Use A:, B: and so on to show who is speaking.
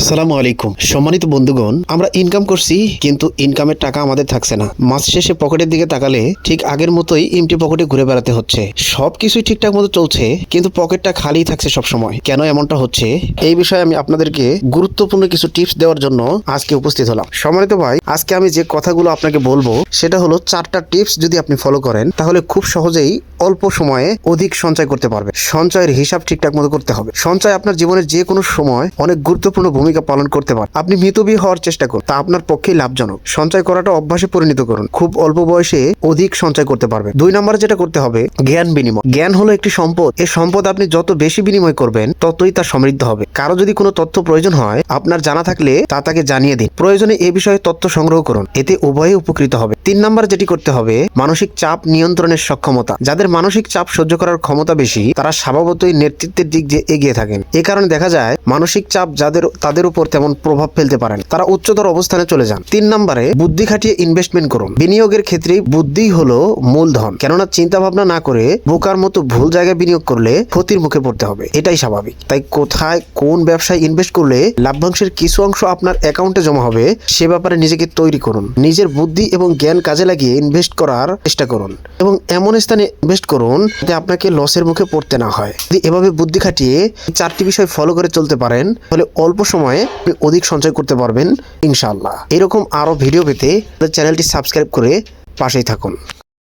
A: আসসালামু আলাইকুম। সম্মানিত বন্ধুগণ, আমরা ইনকাম করছি, কিন্তু ইনকামের টাকা আমাদের থাকছে না। মাস শেষে পকেটের দিকে তাকালে ঠিক আগের মতোই এমটি পকেটে ঘুরে বেড়াতে হচ্ছে। সব কিছুই ঠিকঠাক মতো চলছে, কিন্তু পকেটটা খালি থাকছে সব সময় কেন এমনটা হচ্ছে? এই বিষয়ে আমি আপনাদেরকে গুরুত্বপূর্ণ কিছু টিপস দেওয়ার জন্য আজকে উপস্থিত হলাম। সম্মানিত ভাই, আজকে আমি যে কথাগুলো আপনাকে বলব, সেটা হলো চারটা টিপস যদি আপনি ফলো করেন, তাহলে খুব সহজেই অল্প সময়ে অধিক সঞ্চয় করতে পারবে সঞ্চয়ের হিসাব ঠিকঠাক মতো করতে হবে। সঞ্চয় আপনার জীবনের যে কোনো সময় অনেক গুরুত্বপূর্ণ ভূমিকা পালন করতে পারে। আপনি মিতবী হওয়ার চেষ্টা করুন। তা আপনার পক্ষেই লাভজনক। সঞ্চয় করাটা অভ্যাসে পরিণত করুন। খুব অল্প বয়সে অধিক সঞ্চয় করতে পারবে। দুই নম্বরে যেটা করতে হবে, জ্ঞান বিনিময়। জ্ঞান হলো একটি সম্পদ। এই সম্পদ আপনি যত বেশি বিনিময় করবেন, ততই তা সমৃদ্ধ হবে। কারও যদি কোনো তথ্য প্রয়োজন হয়, আপনার জানা থাকলে তা তাকে জানিয়ে দিন। প্রয়োজনে এ বিষয়ে তথ্য সংগ্রহ করুন। এতে উভয়ে উপকৃত হবে। তিন নম্বর যেটি করতে হবে, মানসিক চাপ নিয়ন্ত্রণের সক্ষমতা। যাদের মানসিক চাপ সহ্য করার ক্ষমতা বেশি, তারা স্বভাবতই নেতৃত্বের দিক দিয়ে এগিয়ে থাকেন। এ কারণে দেখা যায়, মানসিক চাপ যাদের তাদের উপর তেমন প্রভাব ফেলতে পারেন। তারা উচ্চতর অবস্থানে চলে যান। তিন নম্বরে, বুদ্ধি খাটিয়ে ইনভেস্টমেন্ট করুন। বিনিয়োগের ক্ষেত্রে বুদ্ধি হলো মূলধন। কেননা চিন্তা ভাবনা না করে বোকার মতো ভুল জায়গায় বিনিয়োগ করলে ক্ষতির মুখে পড়তে হবে। এটাই স্বাভাবিক। তাই কোথায় কোন ব্যবসায় ইনভেস্ট করলে লাভ্যাংশের কিছু অংশ আপনার অ্যাকাউন্টে জমা হবে, সে ব্যাপারে নিজেকে তৈরি করুন। নিজের বুদ্ধি এবং জ্ঞান কাজে লাগিয়ে ইনভেস্ট করার চেষ্টা করুন। এবং এমন স্থানে ইনভেস্ট করুন যাতে আপনাকে লসের মুখে পড়তে না হয়। যদি এভাবে বুদ্ধি খাটিয়ে চারটি বিষয় ফলো করে চলতে পারেন, তাহলে অল্প সময়ে আপনি অধিক সঞ্চয় করতে পারবেন, ইনশাআল্লাহ। এরকম আরও ভিডিও পেতে চ্যানেলটি সাবস্ক্রাইব করে পাশেই থাকুন।